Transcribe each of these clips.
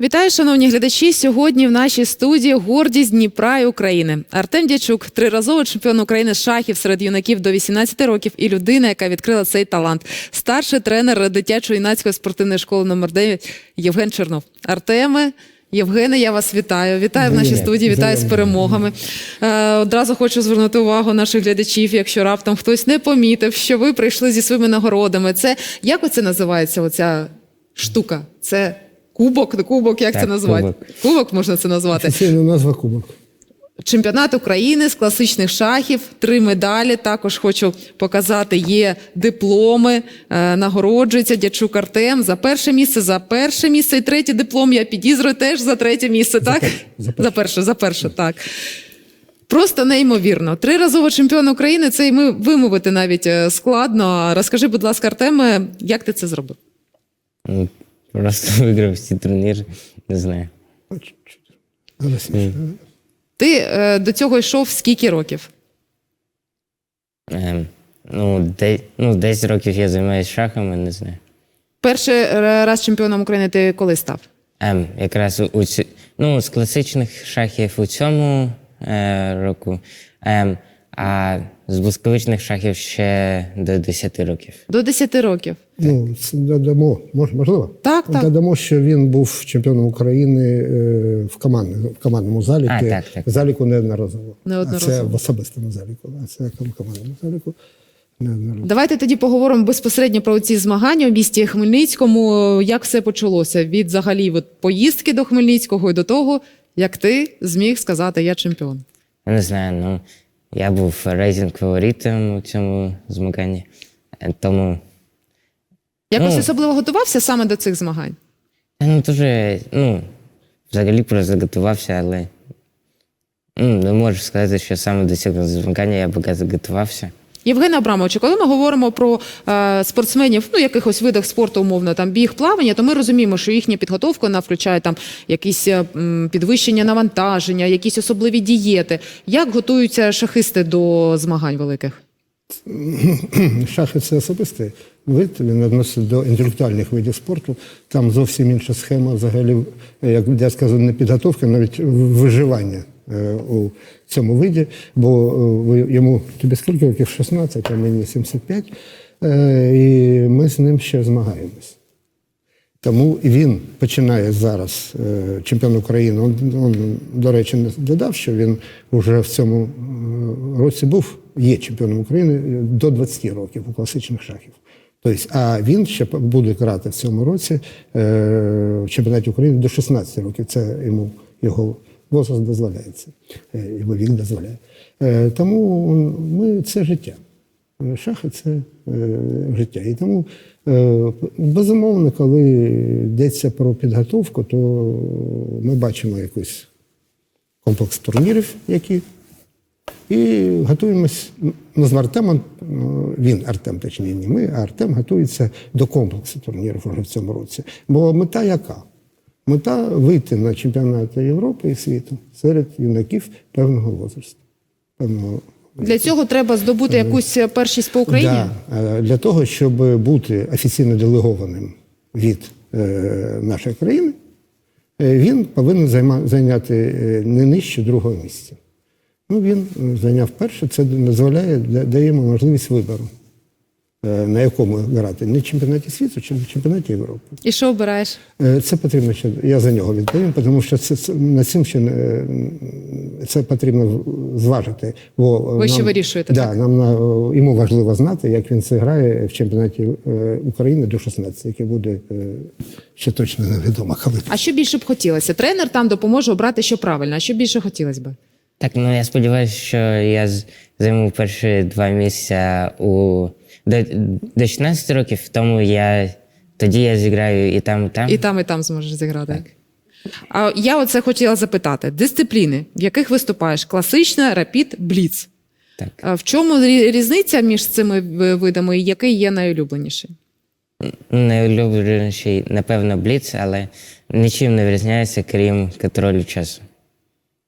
Вітаю, шановні глядачі. Сьогодні в нашій студії гордість Дніпра і України. Артем Дячук, триразовий чемпіон України з шахів серед юнаків до 18 років, і людина, яка відкрила цей талант. Старший тренер дитячо-юнацької спортивної школи номер 9 Євген Чернов. Артеме. Євгене, я вас вітаю. Вітаю в нашій студії, вітаю з перемогами. Е, одразу хочу звернути увагу наших глядачів, якщо раптом хтось не помітив, що ви прийшли зі своїми нагородами. Це як оце називається? Оця штука? Це кубок, кубок, як Так, це назвати? кубок. Кубок можна це назвати. Офіційна назва кубок. Чемпіонат України з класичних шахів, три медалі. Також хочу показати. Є дипломи. Е, нагороджується Дячук Артем за перше місце, за перше місце і третій диплом. Я підізрую теж за третє місце. Так перше, за перше. за перше, за перше, так. Просто неймовірно. Триразовий чемпіон України. Це і ми вимовити навіть е, складно. Розкажи, будь ласка, Артеме, як ти це зробив? Просто виграв всі турніри, не знаю. Але смішно. Ти е, до цього йшов скільки років? Ем, ну, де, ну, 10 років я займаюся шахами, не знаю. Перший е, раз чемпіоном України ти коли став? Ем, якраз у, у ці- ну, з класичних шахів у цьому е, року, ем, а з блискавичних шахів ще до 10 років. До 10 років. Ну, це додамо, мож- можливо? Так, так. Додамо, що він був чемпіоном України е, в, командному, в командному заліку. А, так, так. В заліку неодноразово. Неодноразово. А це в особистому заліку. А це в командному заліку неодноразово. Давайте тоді поговоримо безпосередньо про ці змагання у місті Хмельницькому. Як все почалося від взагалі от, поїздки до Хмельницького і до того, як ти зміг сказати я чемпіон. Я не знаю, ну, я був рейзінг фаворитом у цьому змаганні, е, тому Якось Ну. особливо готувався саме до цих змагань. Ну дуже, ну, взагалі просто готувався, але ну, не можу сказати, що саме до цього змагання я багато готувався. Євген Абрамович, коли ми говоримо про е, спортсменів, ну якихось видах спорту, умовно там біг, плавання, то ми розуміємо, що їхня підготовка вона включає там якісь е, м, підвищення навантаження, якісь особливі дієти. Як готуються шахисти до змагань великих? Шахи це особистий вид, він відносить до інтелектуальних видів спорту. Там зовсім інша схема, взагалі, як я сказав, не підготовка, навіть виживання у цьому виді. Бо е, йому тобі скільки років? 16, а мені 75. Е, І ми з ним ще змагаємось. Тому він починає зараз е, чемпіон України. Он, до речі, не додав, що він вже в цьому е, році був, є чемпіоном України до 20 років у класичних шахів. Тобто, а він ще буде грати в цьому році е, в чемпіонаті України до 16 років. Це йому його возраст дозволяється, е, його вік дозволяє. Е, тому ми це життя. Е, Шахи це життя. І тому, безумовно, коли йдеться про підготовку, то ми бачимо якийсь комплекс турнірів, які, і готуємось ну, з Артемом, він Артем, точніше, не ми, а Артем готується до комплексу турнірів вже в цьому році. Бо мета яка? Мета вийти на чемпіонати Європи і світу серед юнаків певного возрасту. Певного Для цього треба здобути якусь е, першість по Україні. Да, е, для того, щоб бути офіційно делегованим від е, нашої країни, він повинен зайняти не нижче другого місця. Ну, він зайняв перше, це дозволяє, да- дає йому можливість вибору, на якому грати. Не в чемпіонаті світу, чи в чемпіонаті Європи. І що обираєш? Е, Це потрібно ще, я за нього відповім, тому що це, це над цим ще не, це потрібно зважити. Бо Ви ще вирішуєте, да, так? Нам на, йому важливо знати, як він це грає в чемпіонаті е, України до 16, який буде е, ще точно невідомо коли. А що більше б хотілося? Тренер там допоможе обрати, що правильно. А що більше хотілося б? Так, ну я сподіваюся, що я з- займу перші два місця у до, до 16 років, тому я тоді я зіграю і там, і там. І там, і там зможеш зіграти. А я оце хотіла запитати: дисципліни, в яких виступаєш? Класична, рапід, бліц. Так. А в чому різниця між цими видами і який є найулюбленіший? Найулюбленіший, напевно, бліц, але нічим не вирізняється, крім контролю часу.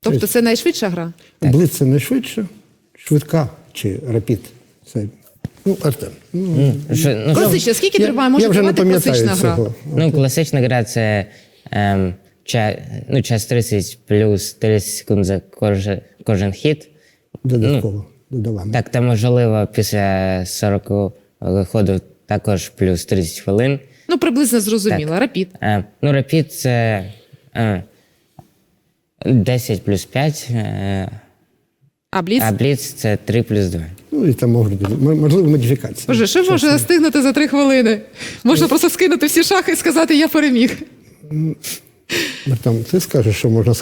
Тобто це найшвидша гра? Блиц це найшвидше, швидка чи рапід. Це ну, Артем. Ну, Що, ну, Класична, скільки триває? Може я вже не тривати пам'ятаю класична гра? цього. Ну, класична гра це ем, ча, ну, час 30 плюс 30 секунд за кожен, кожен хід. Додатково додаваємо. Так, та можливо, після 40 ходу також плюс 30 хвилин. Ну, приблизно зрозуміло. Рапід. Е, ну, рапід це е, 10 плюс 5, е, А бліц? а бліц це 3 плюс 2. Ну і там можуть бути можливо модифікації. Боже, що можна встигнути за три хвилини? Можна просто скинути всі шахи і сказати, я переміг. Там ти скажеш, що можна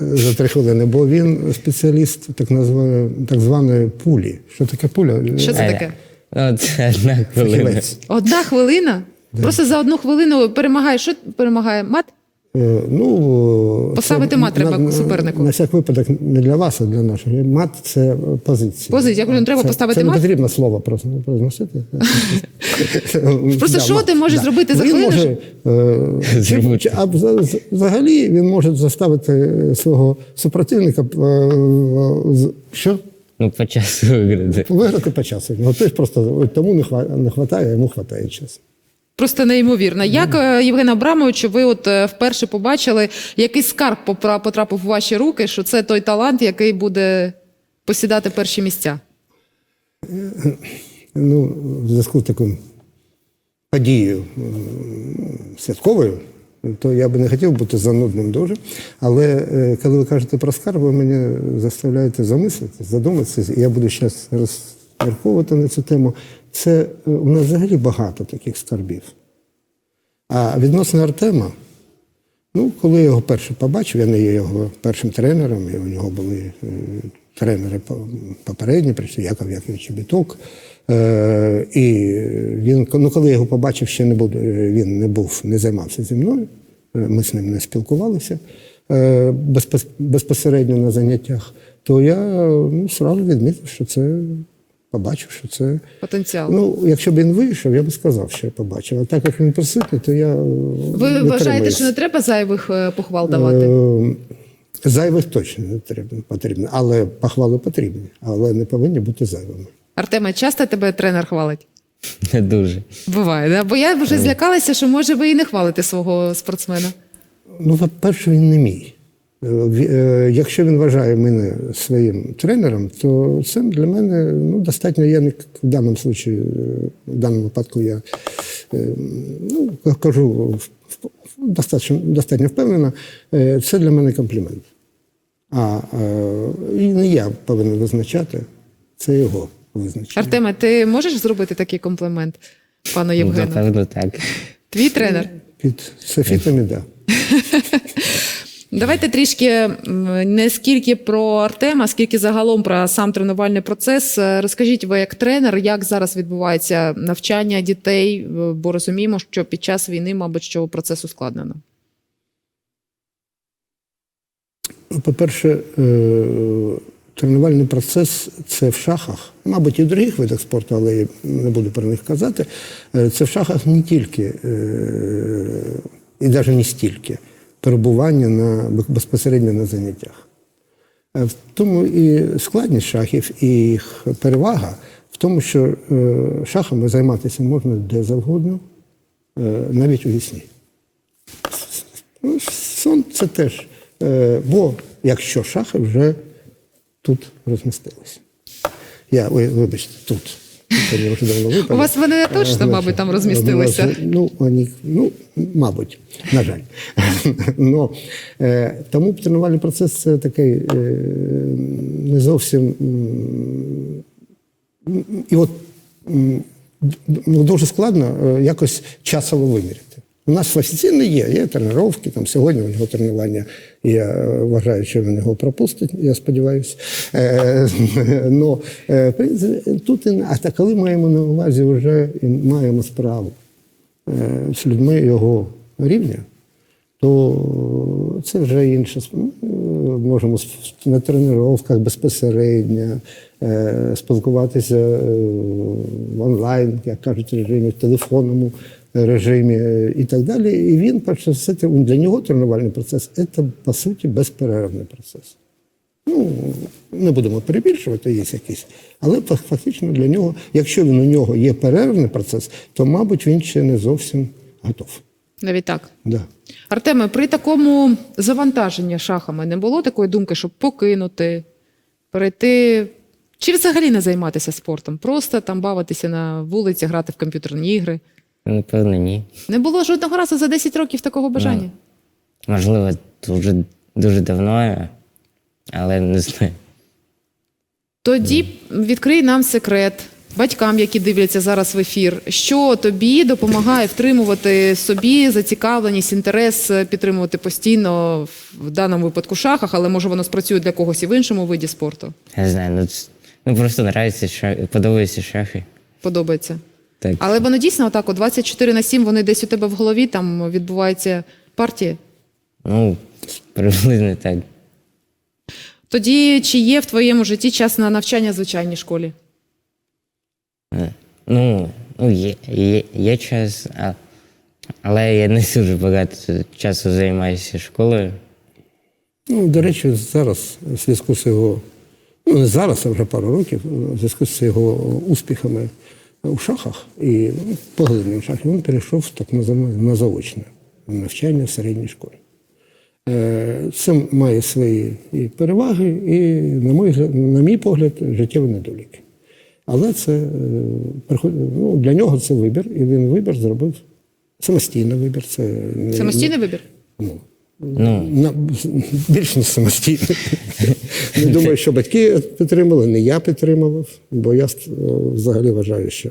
за три хвилини, бо він спеціаліст так названої так званої пулі. Що таке пуля? Що це Е, таке? Ну, це одна хвилина. Одна хвилина? Просто за одну хвилину перемагає. Що перемагає? Мат? Е, Ну, Поставити це мат треба на- супернику. На, всяк випадок не для вас, а для нашого. Мат це позиція. Позиція. Я кажу, не треба Це- поставити це мат? не потрібно слово просто произносити. Просто що ти можеш зробити за хвилину, е, А вза- взагалі він може заставити свого супротивника е, з- що? Ну, по часу виграти. Виграти по часу. Ну, ти ж просто тому не хватає, йому хватає часу. Просто неймовірно. Як е, Євген Абрамович, ви от е, вперше побачили, який скарб потрапив у ваші руки, що це той талант, який буде посідати перші місця? Ну, в зв'язку з такою подією святковою, то я би не хотів бути занудним дуже. Але е, коли ви кажете про скарб, ви мене заставляєте замислити, задуматися, і я буду зараз розмірковувати на цю тему. Це е, у нас взагалі багато таких скарбів. А відносно Артема, Ну, коли я його перше побачив, я не є його першим тренером, і у нього були е, тренери попередні, прийшли Яков Якович Чебіток. Е, і він, ну, коли я його побачив, ще не був, він не був, не займався зі мною. Ми з ним не спілкувалися безпосередньо на заняттях, то я ну, сразу відмітив, що це побачив, що це. Потенціал. Ну, якщо б він вийшов, я б сказав, що я побачив. А так як він присутній, то я. ви вважаєте, що не треба зайвих е, похвал давати? Е, Зайвих точно не треба, потрібно, але похвали потрібні, але не повинні бути зайвими. Артеме, часто тебе тренер хвалить? Не дуже. Буває, да? бо я вже злякалася, що може ви і не хвалите свого спортсмена. Ну, по-перше, він не мій. Е, е, Якщо він вважає мене своїм тренером, то це для мене ну, достатньо. Я не в даному случаї, е, в даному випадку я ну, кажу достатньо, достатньо впевнено, це для мене комплімент. А і не я повинен визначати, це його визначення. Артеме, ти можеш зробити такий комплімент пану Ну, Євгену? Напевно, так. Твій тренер? Під софітами, так. Да. Давайте трішки не скільки про Артема, скільки загалом про сам тренувальний процес. Е, Розкажіть ви як тренер, як зараз відбувається навчання дітей, Е, бо розуміємо, що під час війни, мабуть, що процес ускладнено. Ну, По-перше, е, тренувальний процес це в шахах, мабуть, і в других видах спорту, але я не буду про них казати. Це в шахах не тільки і навіть не стільки перебування на, безпосередньо на заняттях. Е, В тому і складність шахів, і їх перевага в тому, що е, шахами займатися можна де завгодно, е, навіть у вісні. Ну, Сон це теж. Бо якщо шахи вже тут розмістилися. Я, ой, вибачте, тут. У вас вони точно, Е, мабуть, там розмістилися. Ну, вони, ну, мабуть, на жаль. Но, е, тому тренувальний процес це такий е, не зовсім. І от ну, дуже складно е, якось часово виміряти. У нас офіційно є, є тренування, там сьогодні у нього тренування, я е, вважаю, що він його пропустить, я сподіваюся. Е, но, принципі, тут, і а коли маємо на увазі вже маємо справу з людьми його рівня, то це вже інше. сп- ну, Можемо на тренуваннях безпосередньо е, спілкуватися е, онлайн, як кажуть, режимі, в телефонному режимі е, і так далі. І він, перш за все, для нього тренувальний процес це, по суті, безперервний процес. Ну, не будемо перебільшувати, є якісь. Але фа- фактично для нього, якщо він у нього є перервний процес, то, мабуть, він ще не зовсім готов. Навіть так. Да. Артеме, при такому завантаженні шахами не було такої думки, щоб покинути, перейти. Чи взагалі не займатися спортом? Просто там бавитися на вулиці, грати в комп'ютерні ігри. Напевно, ні. Не було жодного разу за 10 років такого бажання. Можливо, дуже, дуже давно, але не знаю. Тоді відкрий нам секрет батькам, які дивляться зараз в ефір, що тобі допомагає втримувати собі зацікавленість, інтерес, підтримувати постійно в даному випадку шахах, але може воно спрацює для когось і в іншому виді спорту. Я не знаю, ну, ц- ну просто нравиться шах, подобаються шахи. Подобається. Так. Але воно дійсно отак, о 24 на 7, вони десь у тебе в голові, там відбувається партія. Ну, приблизно так. Тоді чи є в твоєму житті час на навчання в звичайній школі? Ну, ну є, є, є час, а, але я не дуже багато часу займаюся школою. Ну, до речі, зараз в зв'язку з його, ну не зараз, а вже пару років, в зв'язку з його успіхами у шахах і ну, поглибленням шахів, він перейшов так називаємо на заочне навчання в середній школі. Це має свої і переваги, і, на мій, на мій погляд, життєві недоліки. Але це е, ну, для нього це вибір, і він вибір зробив самостійний вибір. Це не- Самостійний вибір? Ну, Ну, на, більш не самостійно. Не думаю, що батьки підтримали, не я підтримував, бо я е, взагалі вважаю, що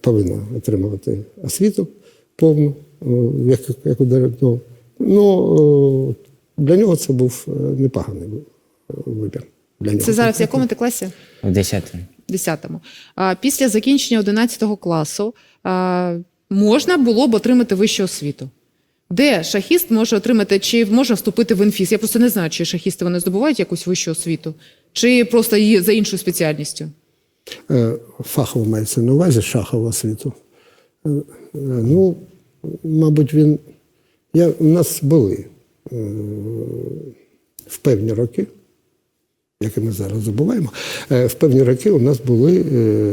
повинна отримувати освіту повну, е, як, як. Ну, е, для нього це був непоганий вибір. Для нього. Це зараз в якому ти класі? в 10 10-му. А після закінчення 11 класу можна було б отримати вищу освіту. Де шахіст може отримати, чи може вступити в інфіс? Я просто не знаю, чи шахісти вони здобувають якусь вищу освіту, чи просто її за іншою спеціальністю. Е, Фахово мається на увазі шахову освіту. Е, е, Ну, мабуть, він. Я, у нас були в певні роки, які ми зараз забуваємо, е, в певні роки у нас були е,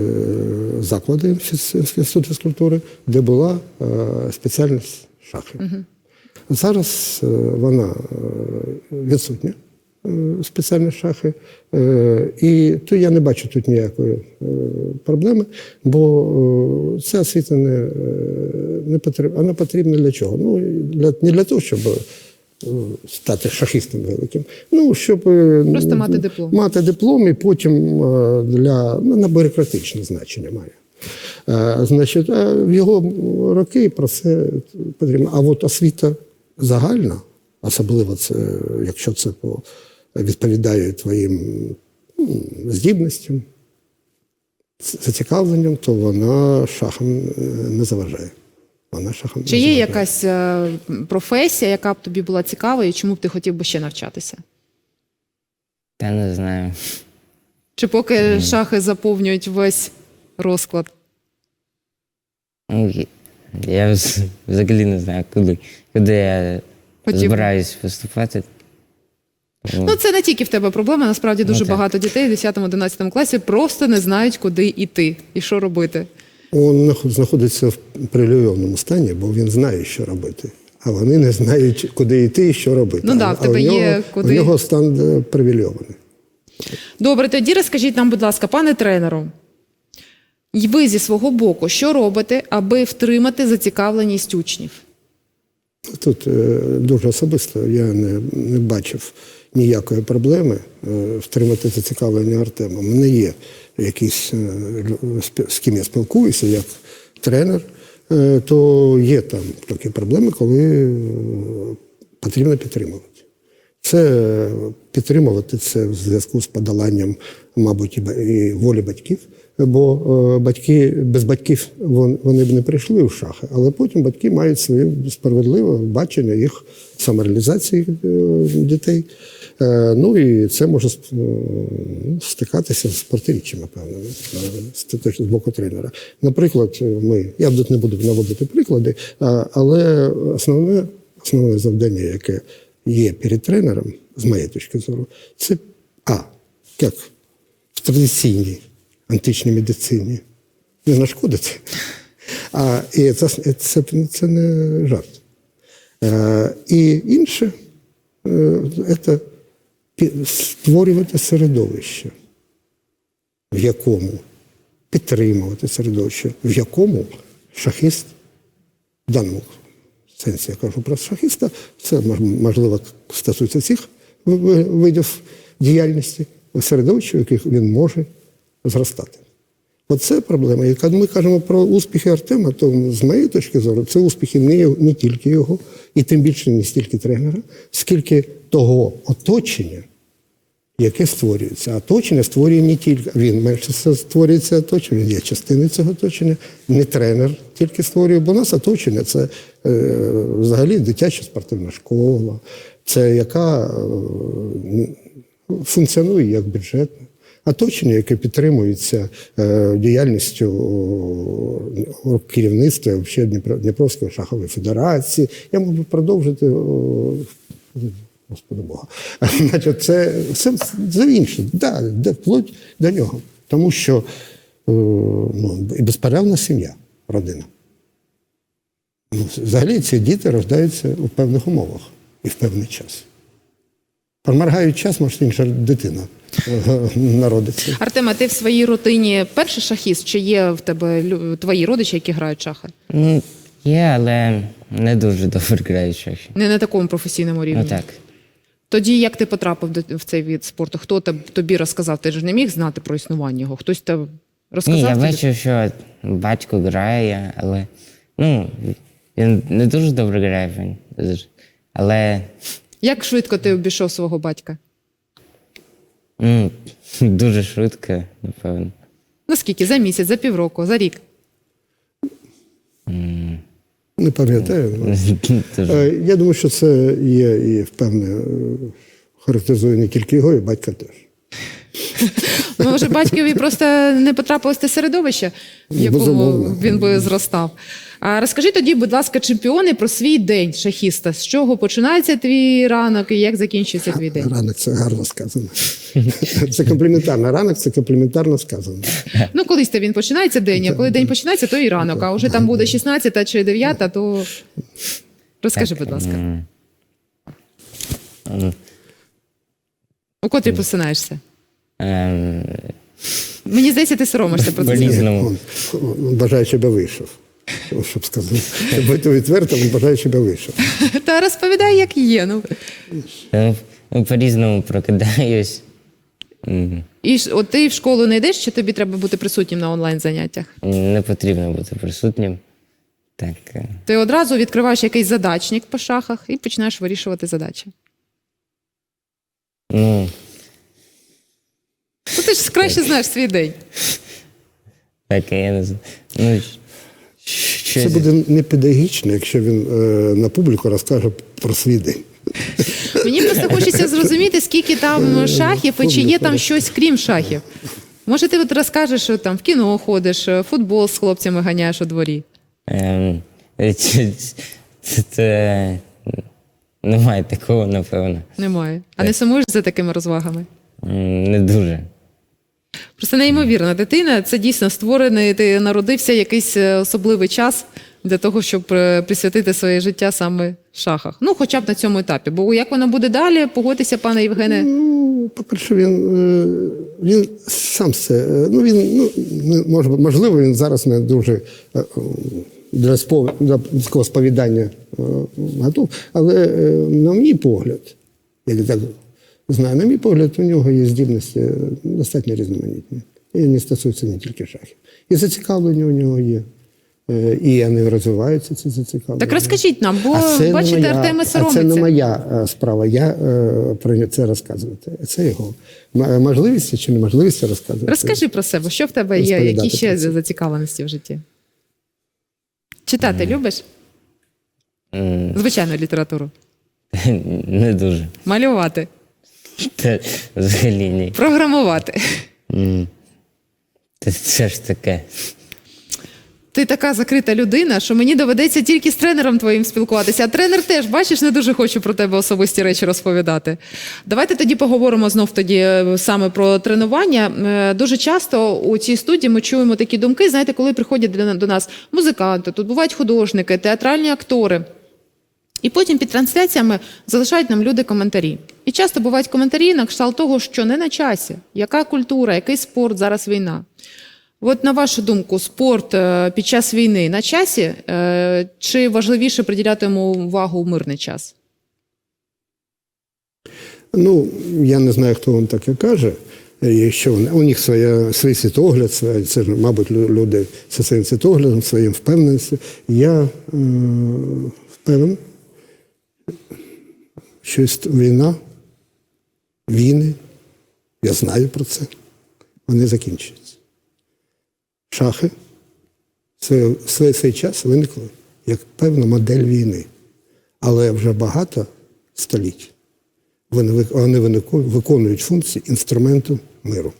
заклади інституту фізкультури, де була е, спеціальність шахи. Зараз вона відсутня, спеціальні шахи. І то я не бачу тут ніякої проблеми, бо ця освіта не, не потрібна. Вона потрібна для чого? Ну, для, не для того, щоб стати шахістом великим. Ну, щоб е, Просто мати диплом. Мати диплом і потім е, для ну, на бюрократичне значення має. Е, Значить, е, в його роки про це потрібно. А от освіта загальна, особливо це, якщо це по, відповідає твоїм м, здібностям, зацікавленням, то вона шахом е, не заважає. Чи є якась е, професія, яка б тобі була цікава, і чому б ти хотів би ще навчатися? Та не знаю. Чи поки шахи заповнюють весь розклад? Ну, я взагалі не знаю, куди, куди я Хотів збираюсь поступати. Ну, це не тільки в тебе проблема. Насправді дуже Ну, багато дітей в 10-11 класі просто не знають, куди йти і що робити. Він знаходиться в привілейованому стані, бо він знає, що робити. А вони не знають, куди йти і що робити. Ну да, А- в а тебе у нього, є куди. У нього стан е, привілейований. Добре, тоді розкажіть нам, будь ласка, пане тренеру, ви зі свого боку, що робите, аби втримати зацікавленість учнів? Тут е, дуже особисто я не, не бачив ніякої проблеми е, втримати зацікавлення Артема. У мене є якісь, е, з- ким я спілкуюся, як тренер, е, то є там такі проблеми, коли е, потрібно підтримувати. Це підтримувати це в зв'язку з подоланням, мабуть, і волі батьків. Бо батьки без батьків вони б не прийшли в шахи, але потім батьки мають своє справедливе бачення їх самореалізації дітей. Е, Ну і це може е, ну, стикатися з протиріччями, певно, з боку тренера. Наприклад, ми я тут не буду наводити приклади, але основне, основне завдання, яке є перед тренером, з моєї точки зору, це а, як в традиційній античній медицині не нашкодити. А і це, це, це не жарт. Е, І інше е, це створювати середовище, в якому підтримувати середовище, в якому шахіст в даному сенсі я кажу про шахіста, це можливо стосується ви- видів діяльності, середовища, в яких він може зростати. Оце проблема. І коли ми кажемо про успіхи Артема, то з моєї точки зору це успіхи не, не тільки його, і тим більше не стільки тренера, скільки того оточення, яке створюється. А Оточення створює не тільки він менше все створює це оточення, він є частиною цього оточення, не тренер тільки створює, бо у нас оточення це е, взагалі дитяча спортивна школа, це яка е, функціонує як бюджетна. Оточення, яке підтримується е, діяльністю керівництва Дніпро- Дніпровської шахової федерації. Я можу продовжити Господи Бога. Значить, це, це, це інше, да, де вплоть до нього. Тому що е, ну, і безперервна сім'я, родина. Ну, взагалі ці діти рождаються у певних умовах і в певний час. Проморгають час, може інша дитина е, народиться. Артема, ти в своїй рутині перший шахіст, чи є в тебе твої родичі, які грають шахи? Ну, є, але не дуже добре грають шахи. Не на такому професійному рівні. Ну так. Тоді як ти потрапив в цей від спорту? Хто тобі розказав? Ти ж не міг знати про існування його? Хтось тебе розказав? Ні, я тобі? бачив, що батько грає, але ну, він не дуже добре грає, він. Але Як швидко ти обійшов свого батька? ну, дуже швидко, напевно. Ну скільки? За місяць, за півроку, за рік? Не пам'ятаю. ну. Дуже. Е, Я думаю, що це є і впевне, е, характеризує не тільки його, і батька теж. Ну, може, батькові просто не потрапилось те середовище, в якому Безумовно. він би зростав. А розкажи тоді, будь ласка, чемпіони про свій день шахіста. З чого починається твій ранок і як закінчується твій день? Ранок це гарно сказано. Це компліментарно. Ранок це компліментарно сказано. Ну, колись то він починається день, а коли день починається, то і ранок. А вже там буде 16 чи 9, то розкажи, будь ласка. У котрій просинаєшся? ем, Мені здається, ти соромишся про це. он бажає, щоб я вийшов. Ось, Щоб сказати. Щоб бути відвертим, він бажає, щоб я вийшов. Та розповідай, як є. Ну. Ну, ну, по-різному прокидаюсь. І ж, от ти в школу не йдеш, чи тобі треба бути присутнім на онлайн заняттях? Не потрібно бути присутнім. Так. е, Ти одразу відкриваєш якийсь задачник по шахах і починаєш вирішувати задачі. Ну, Ну, ти ж краще знаєш свій день. так, я не знаю. Ну, щось... Це буде не педагогічно, якщо він е, на публіку розкаже про свій день. Мені просто хочеться зрозуміти, скільки там шахів і чи є там щось крім шахів. Може, ти от розкажеш, що там в кіно ходиш, футбол з хлопцями ганяєш у дворі. Ем, це, це, це немає такого, напевно. Немає. А не сумуєш за такими розвагами? М, Не дуже. Просто неймовірна дитина. Це дійсно створений. Ти народився якийсь е, особливий час для того, щоб е, присвятити своє життя саме шахах. Ну, хоча б на цьому етапі. Бо як воно буде далі, погодьтеся, пане Євгене. Ну, по-перше, він, е, він сам це. Ну, він, ну, можливо, він зараз не дуже для, спов, для сповідання готов. Але, на мій погляд, я так знаю, на мій погляд, у нього є здібності е, достатньо різноманітні. І не стосуються не тільки шахів. І зацікавлення у нього є. Е, І вони розвиваються, ці зацікавлення. Так розкажіть нам, бо А це бачите, моя- Артема А це не моя е, справа. Я е, про це розказувати. Це його можливість чи неможливість розказувати. Розкажи про себе, що в тебе є, які ще це. зацікавленості в житті? Читати любиш? М, Звичайну літературу. Не дуже. Малювати, Та взагалі ні. програмувати. М, Це, це ж таке. Ти така закрита людина, що мені доведеться тільки з тренером твоїм спілкуватися. А тренер теж, бачиш, не дуже хоче про тебе особисті речі розповідати. Давайте тоді поговоримо знов тоді е, саме про тренування. Е, Дуже часто у цій студії ми чуємо такі думки. Знаєте, коли приходять для- до нас музиканти, тут бувають художники, театральні актори. І потім під трансляціями залишають нам люди коментарі. І часто бувають коментарі на кшталт того, що не на часі, яка культура, який спорт, зараз війна. От на вашу думку, спорт е, під час війни на часі, е, чи важливіше приділяти йому увагу в мирний час? Ну, я не знаю, хто вам таке каже. І що вони, у них своя, свій світогляд, це ж, мабуть, люди зі своїм світоглядом, своїм впевненістю. Я е, впевнений, що іс- війна, війни, я знаю про це, вони закінчуються. Шахи в свій, в свій, свій час виникли як певна модель війни. Але вже багато століть вони, вони виконують функції інструменту миру.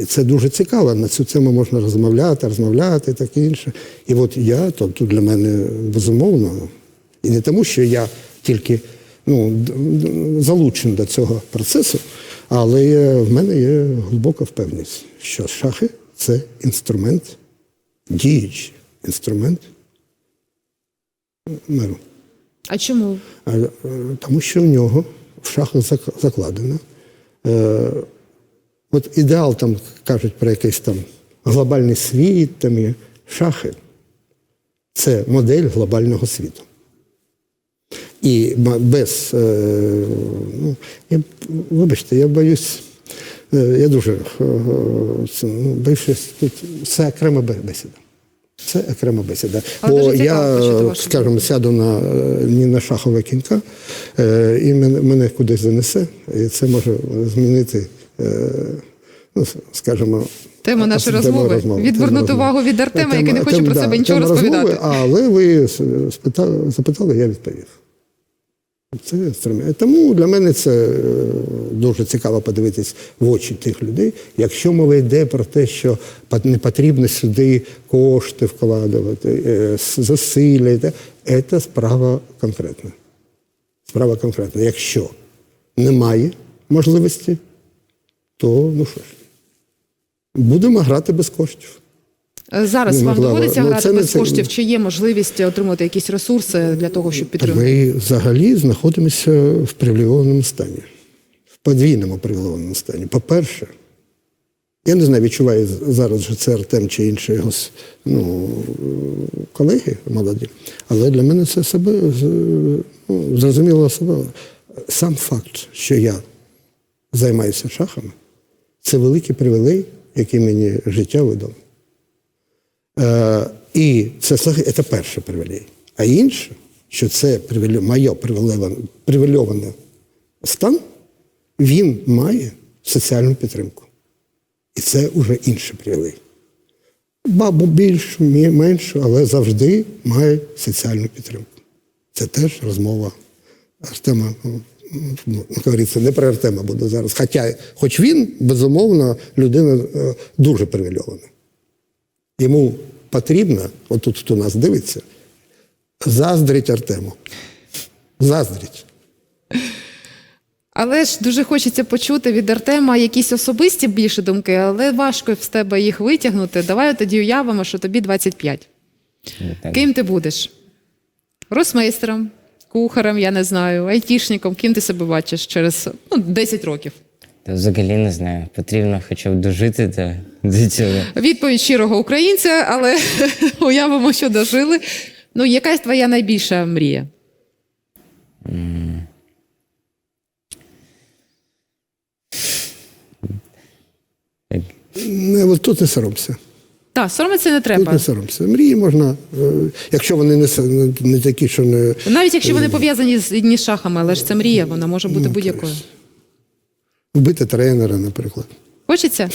І це дуже цікаво. На цю тему можна розмовляти, розмовляти і таке інше. І от я, то тут для мене безумовно, і не тому, що я тільки ну, залучений до цього процесу, але в мене є глибока впевненість, що шахи це інструмент, діючий інструмент миру. А чому? Е, Тому що в нього в шахах закладено. Е, от ідеал там кажуть про якийсь там глобальний світ, там є шахи. Це модель глобального світу. І без, е, ну, я, вибачте, я боюсь, е, я дуже е, ну, боюсь, що тут це окрема бесіда. Це окрема бесіда. Але Бо я, скажімо, сяду на не на шахове кінка, і мене, мене кудись занесе, і це може змінити, ну, скажімо, Тема нашої тему розмови. Відвернути увагу від Артема, який не хоче тема, про себе нічого розповідати. розмови, але ви спитали, запитали, я відповів. Це інструмент. Тому для мене це е, дуже цікаво подивитись в очі тих людей. Якщо мова йде про те, що не потрібно сюди кошти вкладувати, е, зусилля, це справа конкретна. Справа конкретна. Якщо немає можливості, то ну що ж, будемо грати без коштів. Зараз Ну, вам доводиться Ну, грати це без це- коштів, чи є можливість отримати якісь ресурси для того, щоб підтримати? Ми взагалі знаходимося в привілейованому стані, в подвійному привілейованому стані. По-перше, я не знаю, відчуваю зараз, що це Артем чи інші його ну, колеги молоді, але для мене це себе ну, зрозуміло особливо. Сам факт, що я займаюся шахами, це великий привілей, який мені життя видало. Е, і це, це перший привілей. А інше, що це моє привілейоване, стан, він має соціальну підтримку. І це вже інший привілей. Бабу більш, мі- менше, але завжди має соціальну підтримку. Це теж розмова Артема. ну, говориться, не про Артема буде зараз. Хоча, хоч він, безумовно, людина е, дуже привільована. Йому потрібно, отут хто нас дивиться, заздрить Артему. Заздрить. Але ж дуже хочеться почути від Артема якісь особисті більше думки, але важко з тебе їх витягнути. Давай тоді уявимо, що тобі 25. Ну. Ким ти будеш? Росмейстером, кухарем, я не знаю, айтішником. Ким ти себе бачиш через ну, 10 років? Та взагалі не знаю. Потрібно хоча б дожити до, до цього. Відповідь щирого українця, але уявимо, що дожили. Ну, яка твоя найбільша мрія? Так. Не, от тут не соромся. Так, соромитися не Тут треба. не соромся. Мрії можна, е, якщо вони не, с- не, не такі, що не Навіть якщо вони пов'язані з ні з шахами, але ж це мрія, вона може бути Ну, будь-якою. Вбити тренера, наприклад. Хочеться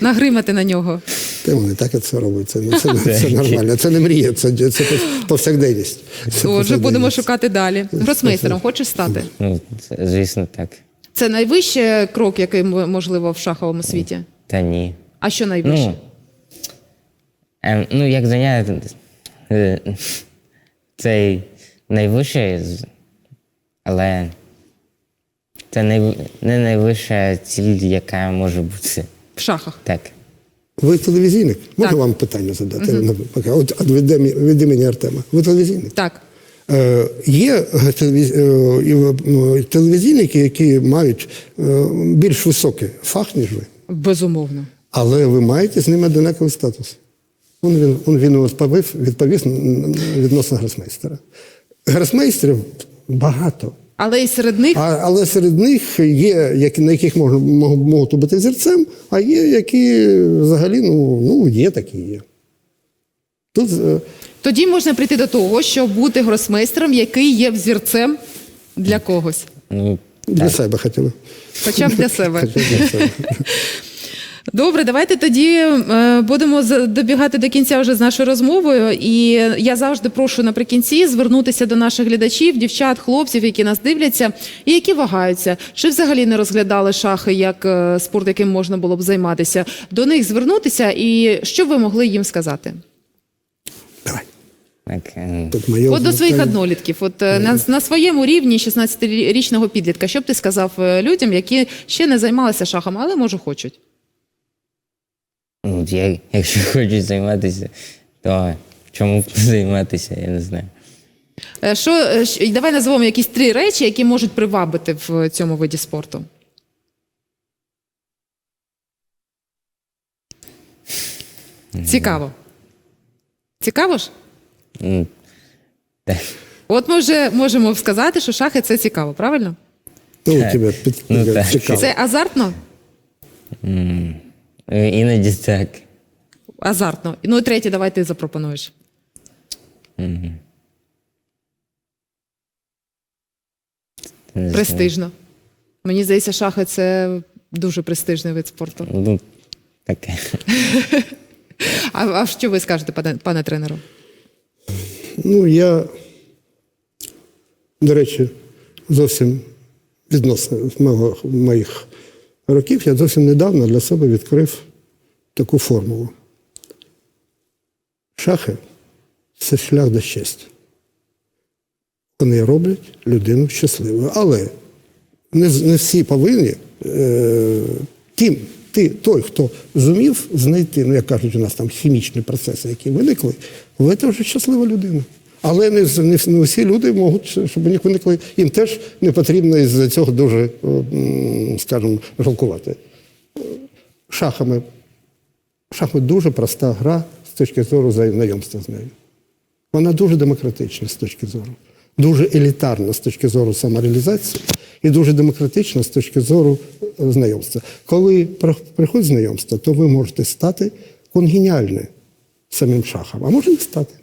нагримати на нього. Та вони так і це роблять. Це, не- це, це нормально. Це не мрія, це, це повсякденність. Це Отже, будемо шукати далі. Гросмейстером хочеш стати? Ну, звісно, так. Це найвищий крок, який можливо в шаховому світі. Та ні. А що найвище? Ну, ем, ну як заняття, е, це найвищий, але це най, не найвища ціль, яка може бути. В шахах. Так. Ви телевізійник? Можу Так. вам питання задати? От, от від, імені- від імені Артема. Ви телевізійник? Так. Е, Є е, і, е, телевізійники, які мають е, більш високий фах, ніж ви, Безумовно. але ви маєте з ними однаковий статус. Он він, он він відповів, відповів відносно гросмейстера. Гросмейстерів багато. Але і серед них А, але серед них є, які, на яких можна, можуть бути зірцем, а є, які взагалі ну, ну є такі є. Тут е, тоді можна прийти до того, щоб бути гросмейстером, який є взірцем для когось, Ну, для себе хотіли. хоча б для себе. Хоча б для себе. Добре, давайте тоді е, будемо добігати до кінця вже з нашою розмовою. І я завжди прошу наприкінці звернутися до наших глядачів, дівчат, хлопців, які нас дивляться, і які вагаються, чи взагалі не розглядали шахи як е, спорт, яким можна було б займатися. До них звернутися, і що ви могли їм сказати? Давай. так, е, моє От до своїх однолітків, от на, на своєму рівні 16-річного підлітка, що б ти сказав людям, які ще не займалися шахом, але може хочуть? Ну, я, якщо хочуть займатися, то чому займатися, я не знаю. Е, Що, е, давай назвемо якісь три речі, які можуть привабити в цьому виді спорту. Цікаво. Цікаво ж? От ми вже можемо сказати, що шахи це цікаво, правильно? Ну, у тебе під, Ну, так. цікаво. Це азартно? Е, Іноді так. Азартно. Ну і третє, давай ти запропонуєш. Не знаю. Престижно. Мені здається, шахи це дуже престижний вид спорту. Ну, таке. А, а що ви скажете, пане, пане тренеру? Ну, я, до речі, зовсім відносно мого, моїх років, я зовсім недавно для себе відкрив таку формулу. Шахи це шлях до щастя. Вони роблять людину щасливою. Але не, не всі повинні. Е, тим, ти, той, хто зумів знайти, ну як кажуть, у нас там хімічні процеси, які виникли, ви це вже щаслива людина. Але не, не, не всі люди можуть, щоб у них виникли. Їм теж не потрібно із цього дуже, о, скажімо, жалкувати. Шахами. Шахи дуже проста гра з точки зору знайомства з нею. Вона дуже демократична з точки зору, дуже елітарна з точки зору самореалізації і дуже демократична з точки зору е, знайомства. Коли приходить знайомство, то ви можете стати конгеніальним самим шахом, а може не стати.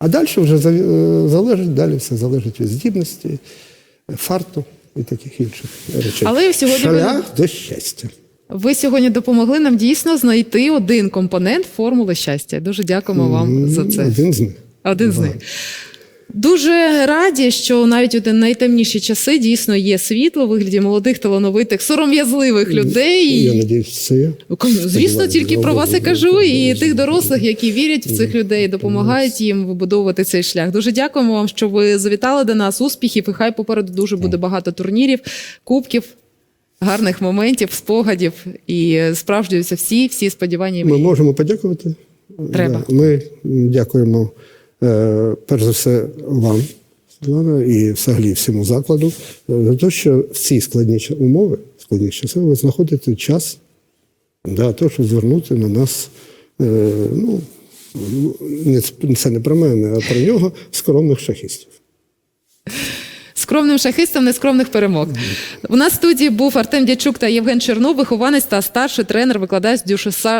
А далі вже е, залежить, далі все залежить від здібності, фарту і таких інших речей. Але сьогодні Шлях до щастя. Ви сьогодні допомогли нам дійсно знайти один компонент формули щастя. Дуже дякуємо вам за це. Один з них. Один з них. Дуже раді, що навіть у найтемніші часи дійсно є світло у вигляді молодих, талановитих, сором'язливих людей. Я надіюсь, це є. Звісно, тільки про вас добре, кажу, і тих дорослих, які вірять в цих людей, допомагають їм вибудовувати цей шлях. Дуже дякуємо вам, що ви завітали до нас. Успіхів, і хай попереду дуже буде багато турнірів, кубків, гарних моментів, спогадів і справжнюються всі, всі сподівання. Ми можемо подякувати. Треба. Ми дякуємо перш за все вам, Світлана, і взагалі всьому закладу е, за те, що в ці складні умови, складні часи, ви знаходите час для того, щоб звернути на нас. Е, ну, це не про мене, а про нього скромних шахістів. Скромним шахистам нескромних перемог. У нас в студії був Артем Дячук та Євген Чернов, вихованець та старший тренер, викладач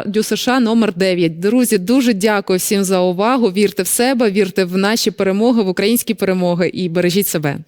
ДЮСШ, номер 9. Друзі, дуже дякую всім за увагу. Вірте в себе, вірте в наші перемоги, в українські перемоги і бережіть себе.